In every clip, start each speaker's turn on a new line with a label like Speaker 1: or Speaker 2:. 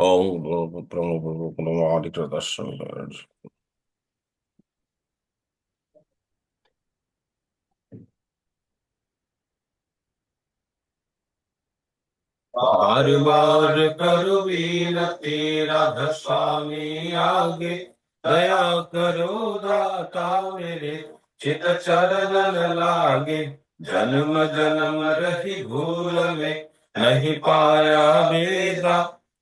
Speaker 1: ओम प्रदर्शन बार बार करो वीर तेरा स्वामी आगे दया करो दाता मेरे चित चरण लागे जन्म जन्म रही भूल में नहीं पाया मेरा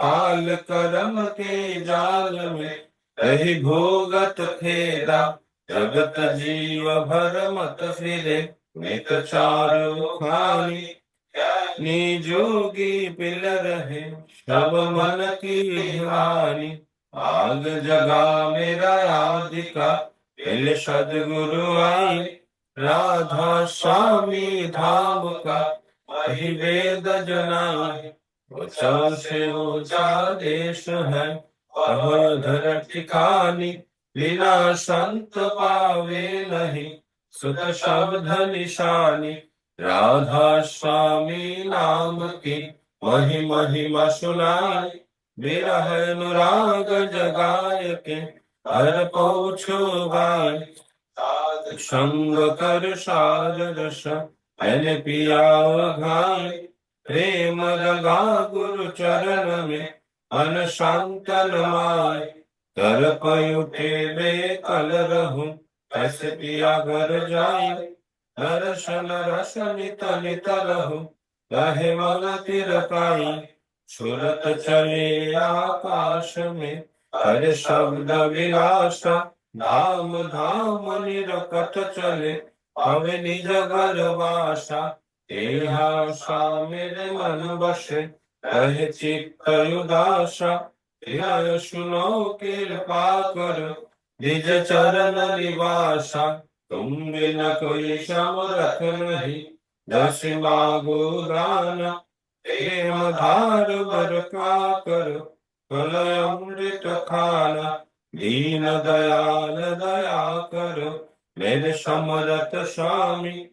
Speaker 1: काल करम के जाल में रही भोगत फेरा। जगत जीव भर मत फिरे, नित चारु खानी निजोगी पिल रहे सब मन की ध्यानी आग जगा मेरा आदिका पिल सदगुरु आई। राधा स्वामी धाम का, वही वेद जनाई। ऊँचा से ऊँचा देश है। ठिकानी बिना संत पावे नहीं। सुत शब्द निशानी राधा स्वामी नाम की मही महिमा सुनाई विरह अनुराग जगाय के। हर पोछो गाय संग कर सार रस मैंने पिया घाय प्रेम लगा गुरु चरण में मन शांतन माय। तरप उठे बे कल रहूँ ऐसे पिया घर जाय दर्शन रस नित नित रहे मन तिरकाई सुरत चले आकाश में, हर शब्द विलास। धाम धाम निरकट चले हवे निज घर वासा। आशा मेरे मन बसे रहे चित्त उदासा। हृदय सुनो कृपा कर, निज चरण निवासा। तुम बिना कोई समरथ नहीं, दस मागो दान। प्रेम धार बर का कर कल अमृत खाना। दीन दयाल दया कर, मेरे समरथ स्वामी।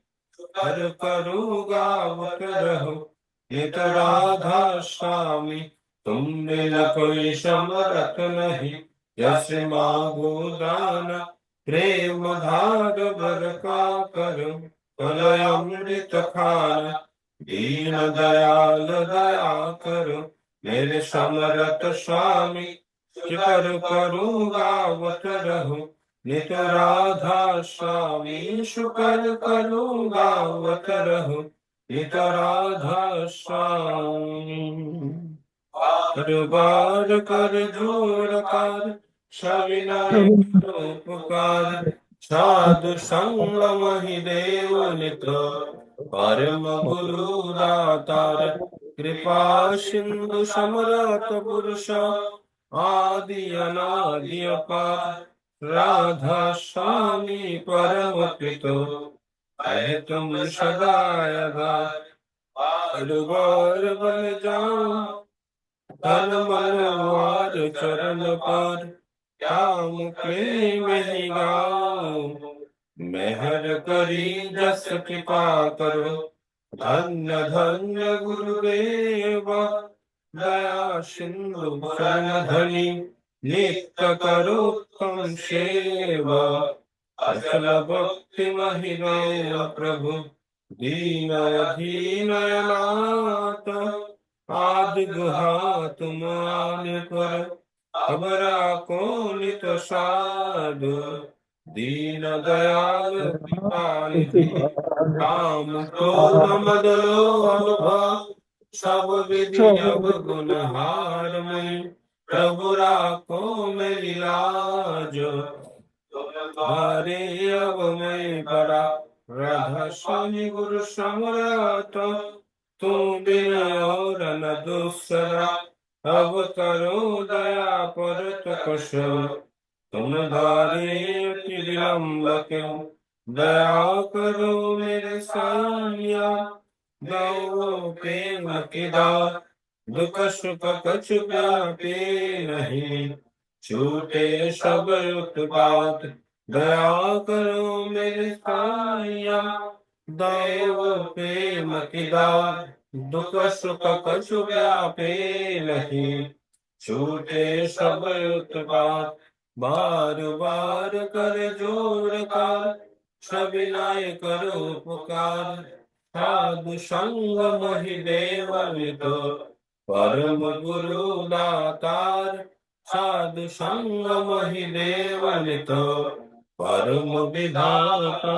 Speaker 1: कर करूँगा वट रहो। नित राधा स्वामी तुम बिना कोई समरथ नहीं। यश मागो दान, प्रेम धार बर का करो। कलय अमृत खान, दीन दयाल दया करो। मेरे समरथ स्वामी कर करूँगा वट रहो। नित राधा स्वामी शुकर करूँगा वट रहो नित राधा स्वामी बार बार कर ज़ोर कर सविनय उपकार साधु संग मही देव नित परम गुरु दातार, कृपा सिंधु समरथ पुरुष। आदि अनादि अपार। राधा स्वामी परम पितो है तुम सदाय बार बार बन जाओ तन मन वार चरण पर। श्याम प्रेम ही गाओ, मेहर करी जस कृपा करो। धन्य धन्य गुरुदेव, दया सिंधु शरण धनी। नित्य करो सेवा। अचल भक्ति महिमा प्रभु। दीन दीन आदि गुहा तुम आन कर अबरा कौन तो साधु। दीन दयाल काम क्रोध मद लोभ सब विधि अब गुण हार में। प्रभु राखो मेरी लाज अब मैं बड़ा राधा स्वामी गुरु समरथ तुम बिन और न दूसरा। अब करो दया पर कश तुम धारे विलम्ब क्यों? दया करो मेरे साया गौ प्रेम किदा दुख सुख कछु व्यापे नहीं। छूटे सब उत्पात दया करो मेरे साया दैव प्रेम किदा दुख सुख कछु व्यापे नहीं। छूटे सब उत्पात बार बार कर ज़ोर कर सविनय करो पुकार साधु संग मोहि देव तो परम गुरु दातार साधु संग मोहि देव तो परम विधाता।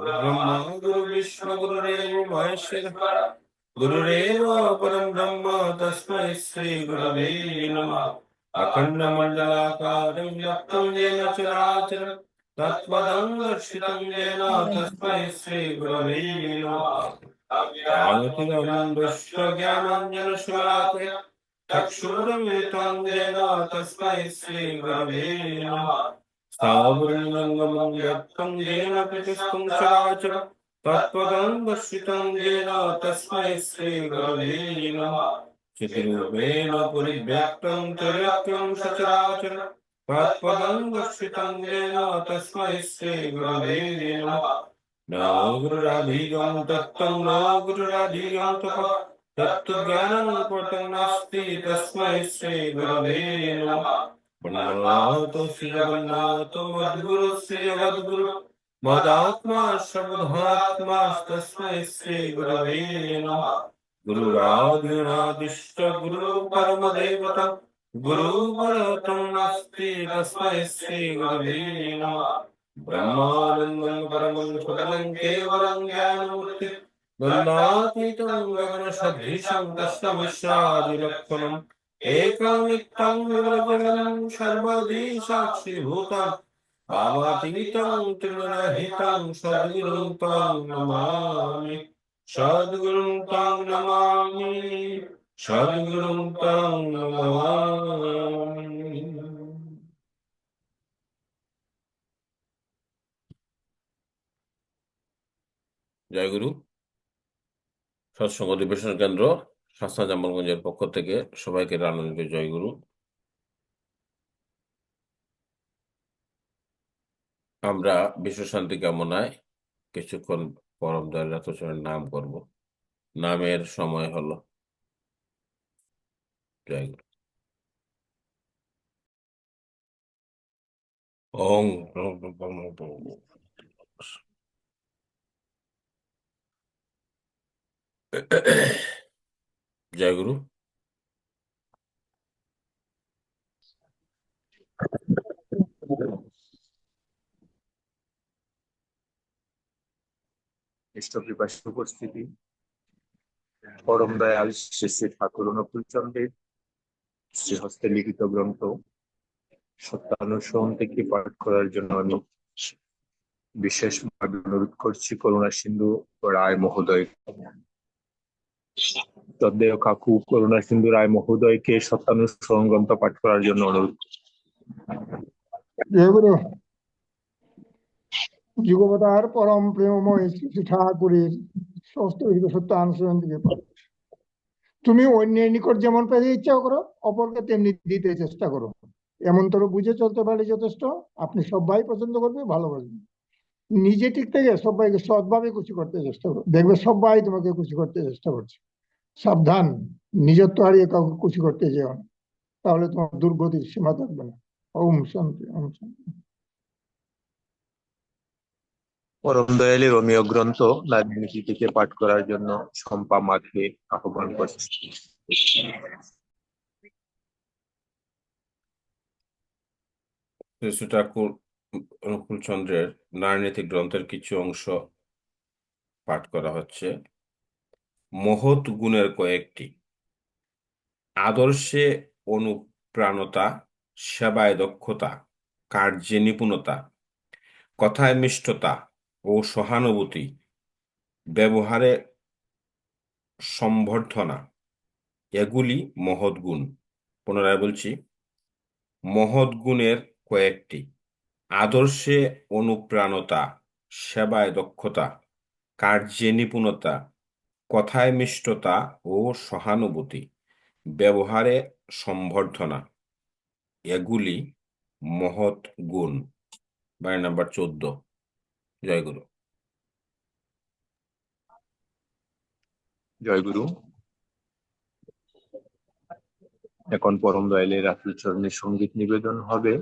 Speaker 1: ब्रह्मा गुरु विष्णु, गुरुदेव, महेश्वर गुरुरेव परं ब्रह्म, तस्मै श्रीगुरवे नमः। अखण्डमण्डलाकारं व्याप्तं येन चराचरं तत्पदं दर्शितं येन तस्मै श्रीगुरवे नमः। ज्ञानतिरं दृष्टज्ञानाञ्जनशलाकया चक्षुरुन्मिलितं येन तस्मै श्रीगुरवे नमः। स्थावरं यत्तं येन प्रतिष्ठं चराचरम् तत्त्वदं दर्शितं येन तस्मै श्रीगुरवे नमः। चितिरूपेण परिव्याप्तं त्रिव्याप्तं सचराचर तत्त्वदं दर्शितं येन तस्मै श्रीगुरवे नमः। न गुरुराधीयं तत्त्वं न गुरुराधीयं तपः तत्त्वज्ञानं नास्ति नमः। पुनरातो श्रीजगन्नाथो मद्गुरुस्य जगद्गुरु मदात्मा सर्वधात्मास्तस्मै श्रीगुरवे नमः। गुरुरादिनादिष्ट गुरु परमदेवता गुरुपरतं नास्ति तस्मै श्रीगुरवे नमः। బ్రహ్మానందం పరమం సుఖదం కేవలం జ్ఞానమూర్తి దుర్నాతీతం గగన సదృశం తస్తముష్యాదిలక్షణం ఏకమిత్తం వివరజగలం సర్వదీ సాక్షిభూతం భావాతీతం नमामि సద్గురుంతాం నమామి సద్గురుంతాం నమామి సద్గురుంతాం నమామి জয় গুরু সৎসঙ্গ অধিবেশন কেন্দ্র শাস্তা জামালগঞ্জের পক্ষ থেকে সবাইকে রানন্দিত জয় গুরু আমরা বিশ্ব শান্তি কামনায় কিছুক্ষণ পরম দয়ালাতচরণের নাম করব নামের সময় হলো জয় গুরু ওং জয় গুরু
Speaker 2: উপস্থিতি পরম দয়াল শ্রী শ্রী ঠাকুর অনুকূলচন্দ্রের শ্রীহস্তে লিখিত গ্রন্থ সত্যানুসরণ থেকে পাঠ করার জন্য আমি বিশেষভাবে অনুরোধ করছি। করুণা সিন্ধু রায় মহোদয়। তদ্দেয় কাকু, করুণা সিন্ধু রায় মহোদয়কে সত্যানুসরণ গ্রন্থ পাঠ করার জন্য অনুরোধ।
Speaker 3: যুগবতার পরম প্রেমময় শ্রী ঠাকুরের সমস্ত সত্য অনুসরণ তুমি অন্যের নিকট যেমন পেতে ইচ্ছা করো, অপরকে তেমনি দিতে চেষ্টা করো। এমন তোর বুঝে চলতে পারলে যথেষ্ট। আপনি সবাই পছন্দ করবে ভালোবাসবেন নিজে ঠিক থেকে সবাইকে সৎভাবে খুশি করতে চেষ্টা করো। দেখবে সবাই তোমাকে খুশি করতে চেষ্টা করছে। সাবধান নিজত্ব হারিয়ে কাউকে খুশি করতে যেও না। তাহলে তোমার দুর্গতির সীমা থাকবে না। ওম শান্তি ওম শান্তি।
Speaker 2: পরম দয়ালের রোমিও গ্রন্থ লাইব্রেরি থেকে পাঠ করার জন্য শম্পা মাকে আহ্বান করছি।
Speaker 1: ঠাকুর অনুকূল চন্দ্রের নারীনীতি গ্রন্থের কিছু অংশ পাঠ করা হচ্ছে। মহৎ গুণের কয়েকটি। আদর্শে অনুপ্রাণতা, সেবায় দক্ষতা, কার্যে নিপুণতা, কথায় মিষ্টতা ও সহানুভূতি, ব্যবহারে সম্বর্ধনা, এগুলি মহৎ গুণ। পুনরায় বলছি, মহৎ গুণের কয়েকটি। আদর্শে অনুপ্রাণতা, সেবায় দক্ষতা, কার্যে নিপুণতা, কথায় মিষ্টতা ও সহানুভূতি, ব্যবহারে সম্বর্ধনা, এগুলি মহৎ গুণ। বাড়ি নাম্বার চোদ্দ। জয়গুরু
Speaker 2: জয় গুরু। এখন পরম দয়ালে রাতুল চরণের সংগীত নিবেদন হবে।